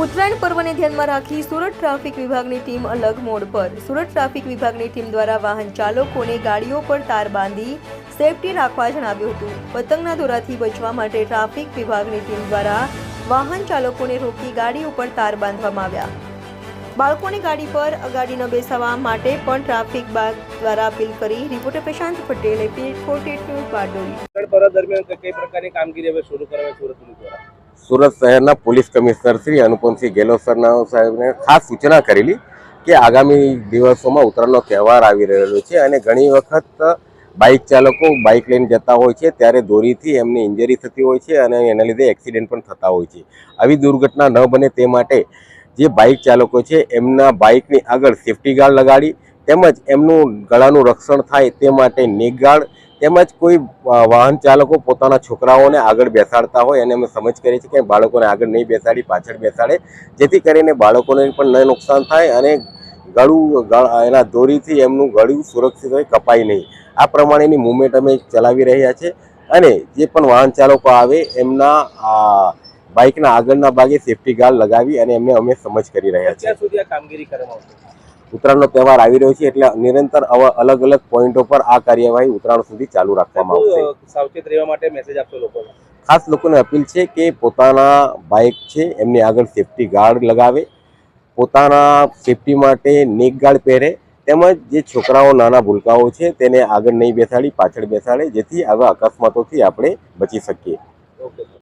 ઉત્તરાયણ પર્વને ધ્યાનમાં રાખી સુરત ટ્રાફિક વિભાગની ટીમ અલગ મોડ પર. સુરત ટ્રાફિક વિભાગની ટીમ દ્વારા વાહન ચાલકોને ગાડીઓ પર તાર બાંધી સેફટી રાખવા જણાવ્યું હતું. પતંગના દોરાથી બચવા માટે ટ્રાફિક વિભાગની ટીમ દ્વારા વાહન ચાલકોને રોકી ગાડી ઉપર તાર બાંધવામાં આવ્યા. બાળકોને ગાડી પર અગાડી ન બેસાડવા માટે પણ ટ્રાફિક બાગ દ્વારા અપીલ કરી રિપોર્ટર પ્રશાંત પટેલે એપી ફોર્ટી ન્યૂઝ બારડોલી દરમિયાન કઈ પ્રકારની કામગીરી હવે શરૂ કરવા સુરત દ્વારા? સુરત શહેરના પોલીસ કમિશનર શ્રી અનુપમસિંહ ગેહલોત સરના સાહેબને ખાસ સૂચના કરેલી કે આગામી દિવસોમાં ઉત્તરાયણનો તહેવાર આવી રહેલો છે અને ઘણી વખત બાઇક ચાલકો બાઇક લઈને જતા હોય છે, ત્યારે દોરીથી એમને ઇન્જરી થતી હોય છે અને એના લીધે એક્સિડન્ટ પણ થતા હોય છે. આવી દુર્ઘટના ન બને તે માટે જે બાઇક ચાલકો છે, એમના બાઇકની આગળ સેફટી ગાર્ડ લગાડી તેમજ એમનું ગળાનું રક્ષણ થાય તે માટે નેક ગાર્ડ તેમજ કોઈ વાહન ચાલકો પોતાના છોકરાઓને આગળ બેસાડતા હોય અને અમે સમજ કરીએ છીએ કે બાળકોને આગળ નહીં બેસાડી, પાછળ બેસાડે. જેથી કરીને બાળકોને પણ ન નુકસાન થાય અને ગળું એના દોરીથી એમનું ગળું સુરક્ષિત હોય, કપાય નહીં. આ પ્રમાણેની મુવમેન્ટ અમે ચલાવી રહ્યા છે અને જે પણ વાહન ચાલકો આવે એમના બાઇકના આગળના ભાગે સેફટી ગાર્ડ લગાવી અને એમને અમે સમજ કરી રહ્યા છીએ. ઉત્તરાયણનો તહેવાર આવી રહ્યો છે એટલે નિરંતર અલગ અલગ પોઈન્ટો પર આ કાર્યવાહી ઉત્તરાયણ સુધી ચાલુ રાખવામાં આવશે. સાવચેત રહેવા માટે મેસેજ આપશો લોકોને? ખાસ લોકોને અપીલ છે કે પોતાના બાઇક છે એમની આગળ સેફટી ગાર્ડ લગાવે. પોતાના સેફટી માટે નેક ગાર્ડ પહેરે. તેમજ જે છોકરાઓ નાના ભૂલકાઓ છે તેને આગળ નહીં બેસાડી પાછળ બેસાડે જેથી આવા અકસ્માતોથી આપણે બચી શકીએ. ઓકે